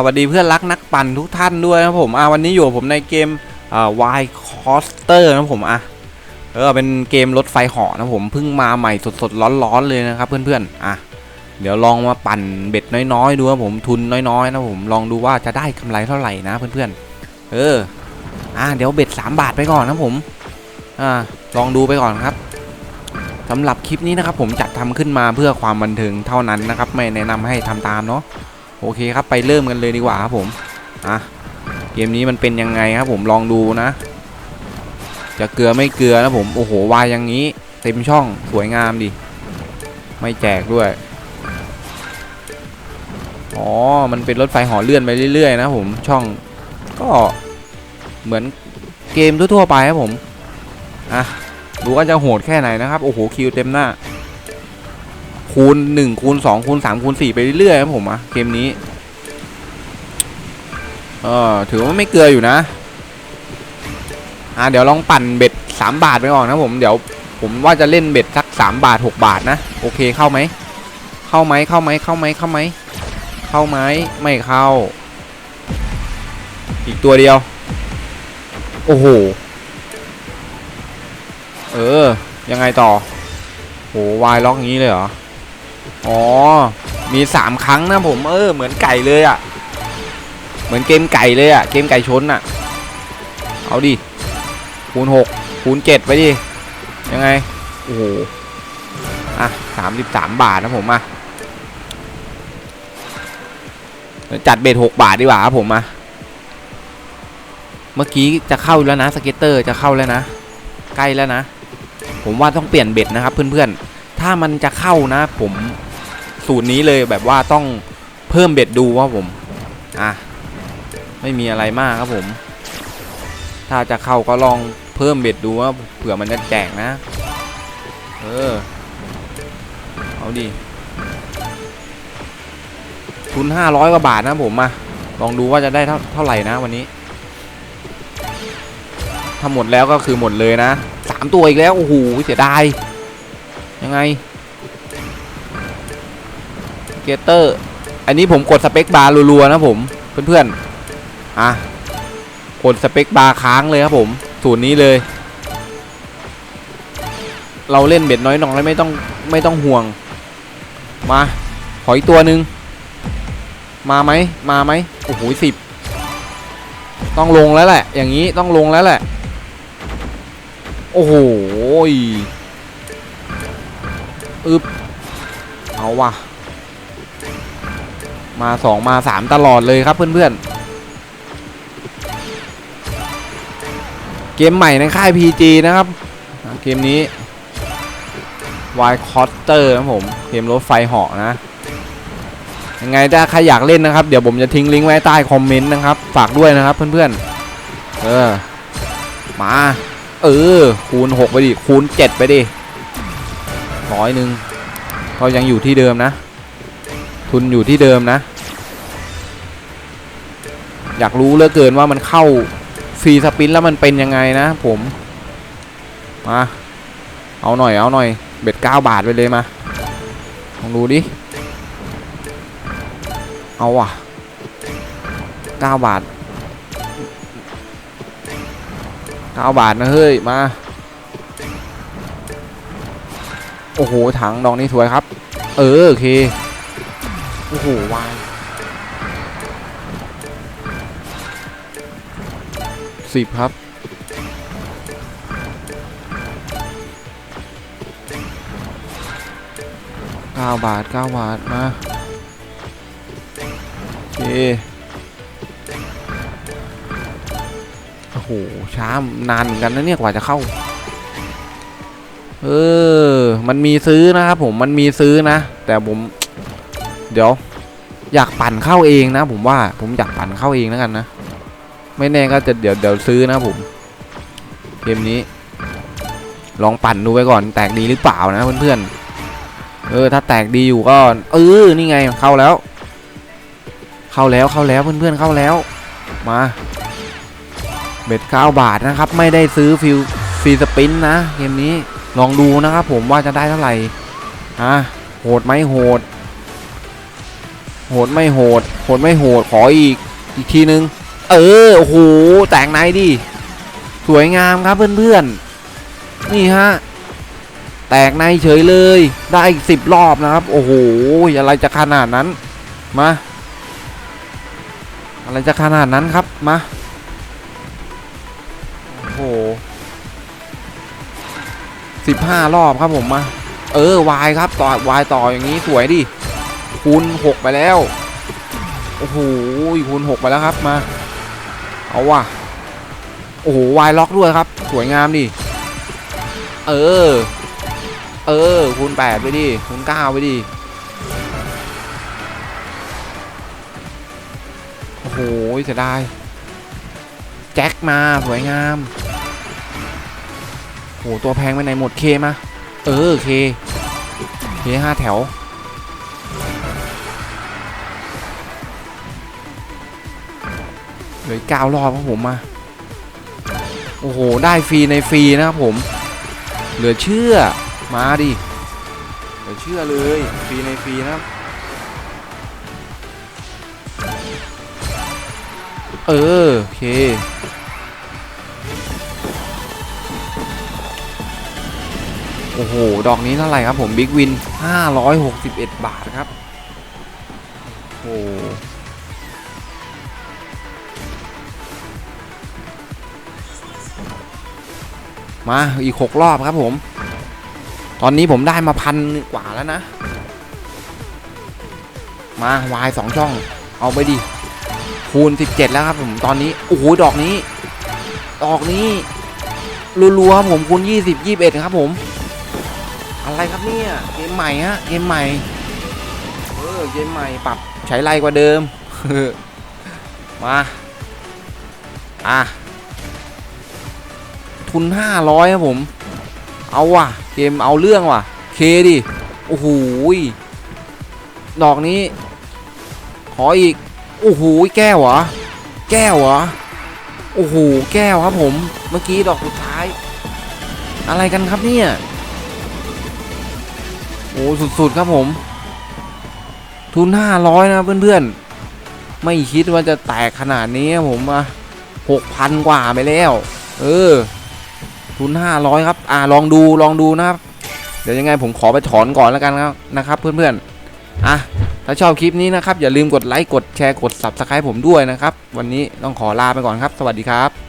สวัสดีเพื่อนรักนักปั่นทุกท่านด้วยนะผมอ่าวันนี้อยู่ผมในเกมอ่าวายคอสเตอร์นะผมอะเออเป็นเกมรถไฟหาะนะผมเพิ่งมาใหม่สดๆร้อนๆเลยนะครับเพื่อนๆอะเดี๋ยวลองมาปั่นเบ็ดน้อยๆดูครับผมทุนน้อยๆนะผมลองดูว่าจะได้กำไรเท่าไหร่นะเพื่อนๆเอออะเดี๋ยวเบ็ด 3 บาทไปก่อนนะผมอ่าลองดูไปก่อนครับสำหรับคลิปนี้นะครับผมจัดทำขึ้นมาเพื่อความบันเทิงเท่านั้นนะครับ ไม่แนะนำให้ทำตามเนาะ โอเคครับไปเริ่มกันเลยดีกว่าครับผมอะเกมนี้มันเป็นยังไงครับผมลองดูนะ จะเกลือไม่เกลือนะผมโอ้โหวายอย่างนี้ เต็มช่องสวยงามดิไม่แจกด้วยอ๋อมันเป็นรถไฟห่อเลื่อนไปเรื่อยๆนะผมช่องก็เหมือนเกมทั่วๆไปครับผมอะดูว่าจะโหดแค่ไหนนะครับ โอ้โหคิวเต็มหน้า คูณ1คูณ2คูณ3คูณ4ไปเรื่อยๆครับผมอะเกมนี้เออถือว่าไม่เกลืออยู่นะ อ่าเดี๋ยวลองปั่นเบ็ด3บาทไปก่อนนะผมเดี๋ยวผมว่าจะเล่นเบ็ดสัก3บาท6บาทนะโอเคเข้าไหมเข้าไหมเข้าไหมเข้าไหมเข้าไหมเข้าไหมไม่เข้า อีกตัวเดียว โอ้โหเออยังไงต่อโหวายล็อกอย่างนี้เลยเหรอ อ๋อ มีสามครั้งนะผมเออเหมือนไก่เลยอะ่ะ เหมือนเกมไก่เลยอะ่ะ เกมไก่ชนอะ่ะ เอาดิ คูณหกคูณเจ็ดไปดิ ยังไง โอ้โห อะสามสิบสามบาทนะผมอะจัดเบ็ดหกบาทดีกว่าครับผมอะ เมื่อกี้จะเข้าแล้วนะสเก็ตเตอร์จะเข้าแล้วนะ ใกล้แล้วนะ ผมว่าต้องเปลี่ยนเบ็ดนะครับเพื่อนๆถ้ามันจะเข้านะผม สูตรนี้เลยแบบว่าต้องเพิ่มเบ็ดดูว่าผม อะ ไม่มีอะไรมากครับผม ถ้าจะเข้าก็ลองเพิ่มเบ็ดดูว่าเผื่อมันจะแจกนะ เออ เอาดิ ทุน500กว่าบาทนะผมมาลองดูว่าจะได้เท่าเท่าไหร่นะวันนี้ ถ้าหมดแล้วก็คือหมดเลยนะสามตัวอีกแล้ว โอ้โหเสียดาย ยังไงเกเตอร์ อันนี้ผมกดสเปคบาร์รัวๆนะผม เพื่อนๆ อะ กดสเปคบาร์ค้างเลยครับผมสูตรนี้เลย เราเล่นเบ็ดน้อยๆไม่ต้องไม่ต้องห่วง มา ขออีกตัวหนึ่งมาไหมมาไหมโอ้โหสิบต้องลงแล้วแหละ อย่างนี้ต้องลงแล้วแหละ โอ้โหอึบเอาว่ะ มาสองมาสามตลอดเลยครับเพื่อนๆ เกมใหม่ในค่าย PG นะครับ เกมนี้ Y c o s t e r นะผม เกมรถไฟเหาะนะ ยังไงถ้าใครอยากเล่นนะครับ เดี๋ยวผมจะทิ้งลิงก์ไว้ใต้คอมเมนต์นะครับ ฝากด้วยนะครับเพื่อนๆ เออ มา เออ คูณ 6 ไปดิ คูณ 7 ไปดิร้อยหนึ่งก็ยังอยู่ที่เดิมนะ ทุนอยู่ที่เดิมนะ อยากรู้เหลือเกินว่ามันเข้าฟรีสปินแล้วมันเป็นยังไงนะผมมาเอาหน่อยเอาหน่อย เบ็ดเก้าบาทไปเลยมาลองดูดิ เอาว่ะเก้าบาทเก้าบาทนะเฮ้ยมา โอ้โหถังดอกนี้สวยครับ เออโอเค โอ้โหวายสิบครับเก้าบาทเก้าบาทมาโอเคโอ้โห ช้านานเหมือนกันนะเนี่ยกว่าจะเข้า เออ มันมีซื้อนะครับผมมันมีซื้อนะ แต่ผม เดี๋ยว อยากปั่นเข้าเองนะ ผมว่าผมอยากปั่นเข้าเองแล้วกันนะ ไม่แน่ก็จะเดี๋ยวเดี๋ยวซื้อนะผมเกมนี้ ลองปั่นดูไปก่อน แตกดีหรือเปล่านะเพื่อนๆเออ ถ้าแตกดีอยู่ก็เออนี่ไงเข้าแล้ว เข้าแล้วเข้าแล้วเพื่อนๆเข้าแล้ว มาเบ็ดเก้าบาทนะครับ ไม่ได้ซื้อฟิลฟรีสปินนะเกมนี้ลองดูนะครับผมว่าจะได้เท่าไหร่อะโหดไหมโหด โหดไม่โหด โหดไม่โหด ขออีก อีกทีนึง เออ โอ้โห แตกในดิ สวยงามครับเพื่อนๆ นี่ฮะ แตกในเฉยเลย ได้อีกสิบรอบนะครับ โอ้โห อะไรจะขนาดนั้น มา อะไรจะขนาดนั้นครับ มา โอ้โหสิบห้ารอบครับผมมา เออ วายครับ ต่อ วายต่ออย่างนี้สวยดิ คูณหกไปแล้ว โอ้โหคูณหกไปแล้วครับมา เอาว่ะ โอ้โหวายล็อกด้วยครับ สวยงามดิ เออ เออ คูณแปดไปดิ คูณเก้าไปดิ โอ้โหเสียดาย แจ็คมาสวยงาม โอ้โหตัวแพงไปไหนหมดเคมา เออเคเคห้าแถว เหลืออกเก้ารอบครับผมมา โอ้โห ได้ฟรีในฟรีนะครับผม เหลือเชื่อ มาดิ เหลือเชื่อเลย ฟรีในฟรีนะครับ เออ โอเคโอ้โห ดอกนี้เท่าไหร่ครับผม บิ๊กวิน 561 บาทครับ โอ้ มาอีกหกรอบครับผม ตอนนี้ผมได้มาพันกว่าแล้วนะ มาวายสองช่อง เอาไปดิ คูณ 17 แล้วครับผมตอนนี้ โอ้โห ดอกนี้ ดอกนี้รัวๆครับผมคูณ 20 21 ครับผม อะไรครับเนี่ย เกมใหม่ฮะ เกมใหม่ เออ เกมใหม่ปรับใช้ไรกว่าเดิม มา อะ ทุน 500 ครับผม เอาว่ะ เกมเอาเรื่องว่ะ เคดิ โอ้โหดอกนี้ ขออีก โอ้โหแก้วเหรอ แก้วเหรอ โอ้โห แก้วครับผม เมื่อกี้ดอกสุดท้าย อะไรกันครับเนี่ย โอ้สุดๆครับผม ทุน 500 นะเพื่อนๆ ไม่คิดว่าจะแตกขนาดนี้ครับผมอะ6,000กว่าไปแล้ว เออ ทุน500ครับ อ่าลองดูลองดูนะครับ เดี๋ยวยังไงผมขอไปถอนก่อนแล้วกันครับนะครับ เพื่อนๆอะถ้าชอบคลิปนี้นะครับ อย่าลืมกดไลค์กดแชร์กด Subscribe ผมด้วยนะครับ วันนี้ต้องขอลาไปก่อนครับ สวัสดีครับ